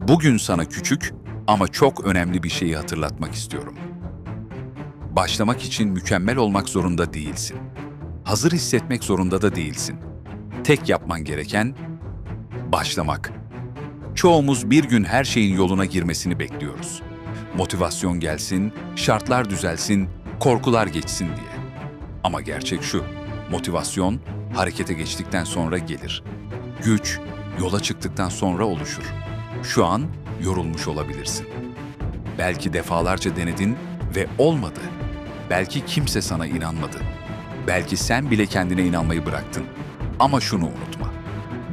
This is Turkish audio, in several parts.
Bugün sana küçük ama çok önemli bir şeyi hatırlatmak istiyorum. Başlamak için mükemmel olmak zorunda değilsin. Hazır hissetmek zorunda da değilsin. Tek yapman gereken başlamak. Çoğumuz bir gün her şeyin yoluna girmesini bekliyoruz. Motivasyon gelsin, şartlar düzelsin, korkular geçsin diye. Ama gerçek şu, motivasyon harekete geçtikten sonra gelir. Güç yola çıktıktan sonra oluşur. Şu an yorulmuş olabilirsin. Belki defalarca denedin ve olmadı. Belki kimse sana inanmadı. Belki sen bile kendine inanmayı bıraktın. Ama şunu unutma.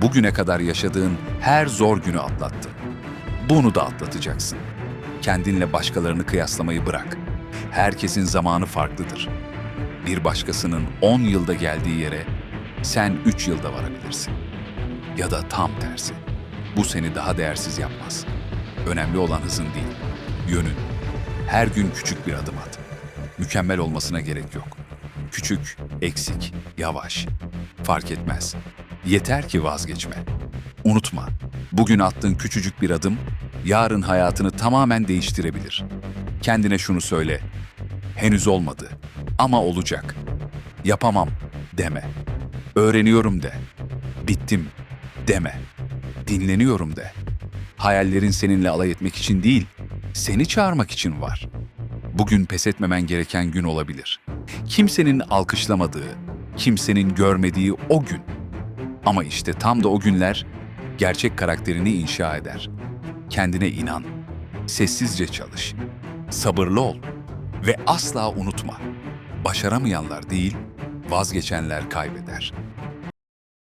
Bugüne kadar yaşadığın her zor günü atlattın. Bunu da atlatacaksın. Kendinle başkalarını kıyaslamayı bırak. Herkesin zamanı farklıdır. Bir başkasının 10 yılda geldiği yere sen 3 yılda varabilirsin. Ya da tam tersi. Bu seni daha değersiz yapmaz. Önemli olan hızın değil, yönün. Her gün küçük bir adım at. Mükemmel olmasına gerek yok. Küçük, eksik, yavaş. Fark etmez. Yeter ki vazgeçme. Unutma, bugün attığın küçücük bir adım, yarın hayatını tamamen değiştirebilir. Kendine şunu söyle, henüz olmadı ama olacak. Yapamam deme. Öğreniyorum de. Bittim deme. Dinleniyorum de. Hayallerin seninle alay etmek için değil, seni çağırmak için var. Bugün pes etmemen gereken gün olabilir. Kimsenin alkışlamadığı, kimsenin görmediği o gün. Ama işte tam da o günler gerçek karakterini inşa eder. Kendine inan. Sessizce çalış. Sabırlı ol ve asla unutma. Başaramayanlar değil, vazgeçenler kaybeder.